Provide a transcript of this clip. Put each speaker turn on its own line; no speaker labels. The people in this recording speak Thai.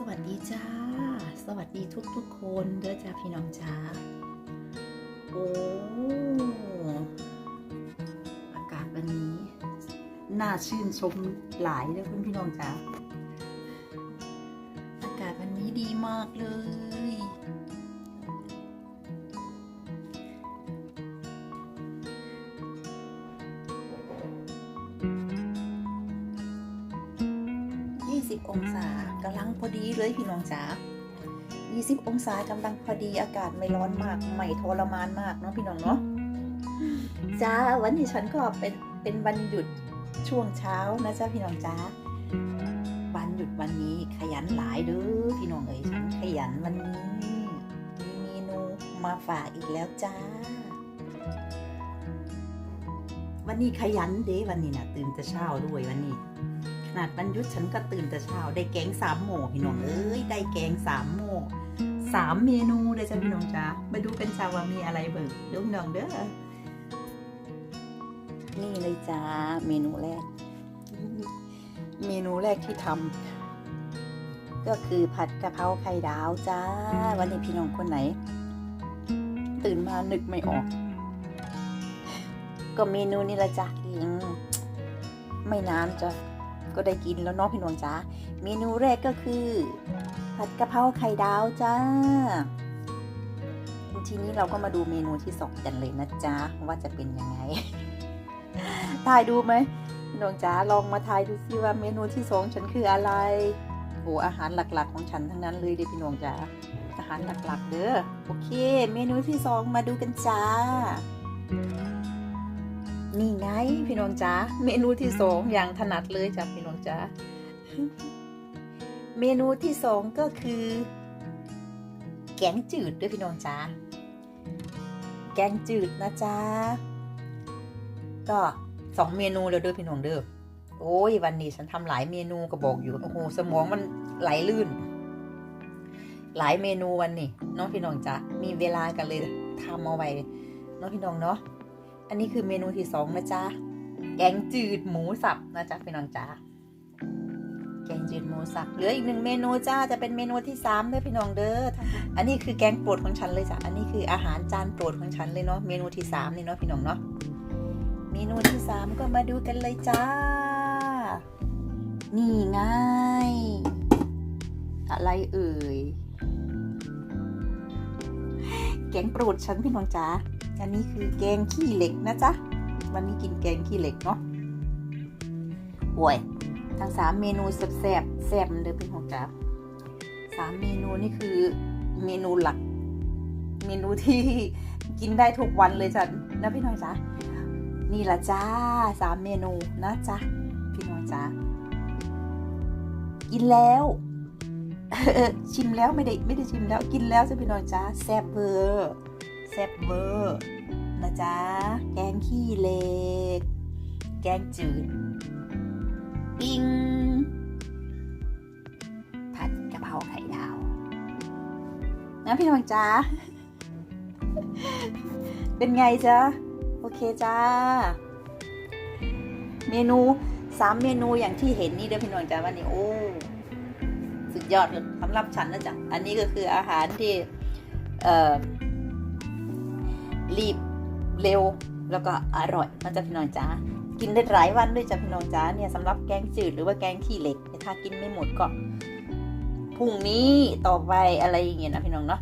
สวัสดีจ้า สวัสดีทุกทุกๆคนเด้อจ้าพี่น้องจ้า โอ้อากาศวันนี้ น่าชื่นชมหลายเลยคุณพี่น้องจ้า อากาศวันนี้ดีมากเลย 20 องศากำลังพอดีเลยพี่น้องจ๋า20 องศากำลังพอดีอากาศไม่ร้อนมากไม่ทรมานมากเนาะพี่น้องเนาะจ้าวันนี้ฉันก็เป็นเป็นวันหยุดช่วงเช้านะจ้าพี่น้องจ้าวันหยุดวันนี้ขยันหลายเด้อพี่น้องเอ๋ยฉันขยันวันนี้มีเมนูมาฝากอีกแล้วจ้า วันนี้ขยันเด้วันนี้นะตื่นแต่เช้าด้วยวันนี้ ขนาดวันหยุดฉันก็ตื่นแต่เช้าได้แกงสามหม้อพี่น้องเอ้ยได้แกงสามหม้อสามเมนูเลยจ้ะพี่น้องจ้ามาดูกันจ้าว่ามีอะไรเบิ่งเดี๋ยวพี่น้องเด้อนี่เลยจ้าเมนูแรก เมนูแรกที่ทำก็คือผัดกะเพราไข่ดาวจ้า วันนี้พี่น้องคนไหน ตื่นมานึกไม่ออก ก็เมนูนี่ละจ้ะเองไม่นานจะ ก็ได้กินแล้วเนาะพี่น้องจ้าเมนูแรกก็คือ ผัดกะเพราไข่ดาวจ้า ทีนี้เราก็มาดูเมนูที่สองกันเลยนะจ๊ะว่าจะเป็นยังไงทายดูไหมพี่น้องจ๋าลองมาทายดูซิว่าเมนูที่สองฉันคืออะไรโอ้อาหารหลักๆ ของฉันทั้งนั้นเลยเด้พี่น้องจ๋าอาหารหลักๆ เด้อโอเค เมนูที่สองมาดูกันจ้า นี่ไงพี่น้องจ๋าเมนูที่สองอย่างถนัดเลยจ้ะพี่น้องจ๋าเมนูที่สองก็คือ แกงจืดด้วยพี่น้องจ๋าแกงจืดนะจ๊ะก็สองเมนูเลยด้วยพี่น้องเด้อโอ้ยวันนี้ฉันทำหลายเมนูก็บอกอยู่โอ้โหสมองมันไหลลื่น หลายเมนูวันนี้น้องพี่น้องจ๋ามีเวลากันเลยทำเอาไว้น้องพี่น้องเนาะ อันนี้คือเมนูที่สองนะจ๊ะ แกงจืดหมูสับนะจ๊ะพี่น้องจ๊ะ แกงจืดหมูสับ เหลืออีกหนึ่งเมนูจ้า จะเป็นเมนูที่สามเด้อพี่น้องเด้อ อันนี้คือแกงโปรดของฉันเลยจ้ะ อันนี้คืออาหารจานโปรดของฉันเลยเนาะ เมนูที่สามนี่เนาะพี่น้องเนาะ เมนูที่สามก็มาดูกันเลยจ้า นี่ไง อะไรเอ่ย แกงโปรดฉันพี่น้องจ๋า อันนี้คือแกงขี้เหล็กนะจ๊ะ วันนี้กินแกงขี้เหล็กเนาะโอ้ยทั้งสามเมนูแซ่บแซ่บแซ่บเลยพี่น้องจ๋าสามเมนูนี่คือเมนูหลัก เมนูที่กินได้ทุกวันเลยจ้ะนะพี่น้องจ๋านี่ละจ้าสามเมนูนะจ๊ะพี่น้องจ๋ากินแล้วชิมแล้วไม่ได้ไม่ได้ชิมแล้วกินแล้วจะพี่น้องจ๋าแซ่บเบอร์ ซ่บเวอร์นะจ๊ะ แกงขี้เหล็ก แกงจืด ปิ้ง ผัดกะเพราไข่ดาวนะพี่น้องจ๊ะ เป็นไงจ๊ะ โอเคจ้า เมนูสามเมนูอย่างที่เห็นนี่เด้อพี่น้องจ๊ะวันนี้โอ้สุดยอดเลยสำหรับฉันนะจ๊ะ อันนี้ก็คืออาหารที่ เอ่อ รีบเร็วแล้วก็อร่อยนะจ๊ะพี่น้องจ๋ากินได้หลายวันด้วยจ้ะพี่น้องจ๋าเนี่ยสำหรับแกงจืดหรือว่าแกงขี้เหล็กถ้ากินไม่หมดก็พรุ่งนี้ต่อไปอะไรอย่างเงี้ยนะพี่น้องเนาะ